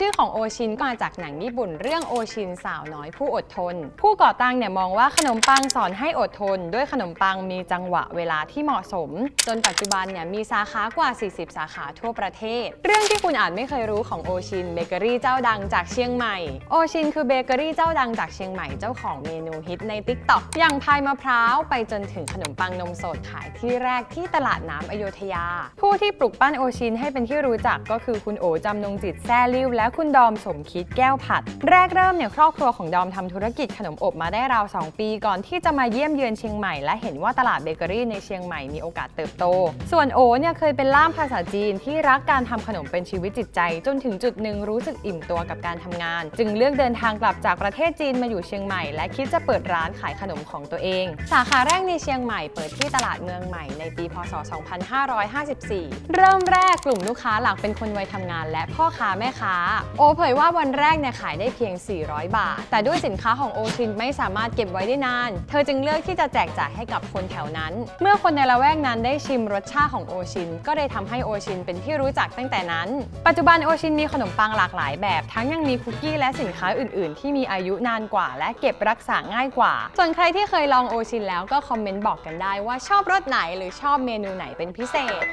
ชื่อของโอชินก็มาจากหนังญี่ปุ่นเรื่องโอชินสาวน้อยผู้อดทน ผู้ก่อตั้งเนี่ยมองว่าขนมปังสอนให้อดทน ด้วยขนมปังมีจังหวะเวลาที่เหมาะสม จนปัจจุบันเนี่ยมีสาขากว่า 40 สาขาทั่วประเทศ เรื่องที่คุณอาจไม่เคยรู้ของโอชินเบเกอรี่เจ้าดังจากเชียงใหม่โอชินคือเบเกอรี่เจ้าดังจากเชียงใหม่เจ้าของเมนูฮิตใน t ิ k t o k อย่างพายมะพร้าวไปจนถึงขนมปังนมสดขายที่แรกที่ตลาดน้ำอโยธยา ผู้ที่ปลุกปั้นโอชินให้เป็นที่รู้จักก็คือคุณโอจำนงจิตแซ่ลิ้วและคุณดอมสมคิดแก้วผัด แรกเริ่มเนี่ยครอบครัวของดอมทำธุรกิจขนมอบมาได้ราว 2 ปีก่อนที่จะมาเยี่ยมเยือนเชียงใหม่และเห็นว่าตลาดเบเกอรี่ในเชียงใหม่มีโอกาสเติบโต ส่วนโอเนี่ยเคยเป็นล่ามภาษาจีนที่รักการทำขนมเป็นชีวิตจิตใจ จนถึงจุดหนึ่งรู้สึกอิ่มตัวกับการทำงาน จึงเลือกเดินทางกลับจากประเทศจีนมาอยู่เชียงใหม่ และคิดจะเปิดร้านขายขนมของตัวเอง สาขาแรกในเชียงใหม่เปิดที่ตลาดเมืองใหม่ในปีพศ 2554 เริ่มแรกกลุ่มลูกค้าหลักเป็นคนวัยทำงาน และพ่อค้าแม่ค้าโอเผยว่าวันแรกเนี่ยขายได้เพียง 400 บาท แต่ด้วยสินค้าของโอชินไม่สามารถเก็บไว้ได้นาน เธอจึงเลือกที่จะแจกจ่ายให้กับคนแถวนั้น เมื่อคนในละแวกนั้นได้ชิมรสชาติของโอชิน ก็เลยทำให้โอชินเป็นที่รู้จักตั้งแต่นั้น ปัจจุบันโอชินมีขนมปังหลากหลายแบบ ทั้งยังมีคุกกี้และสินค้าอื่น ๆ ที่มีอายุนานกว่า และเก็บรักษาง่ายกว่า ส่วนใครที่เคยลองโอชินแล้วก็คอมเมนต์บอกกันได้ว่าชอบรสไหนหรือชอบเมนูไหนเป็นพิเศษ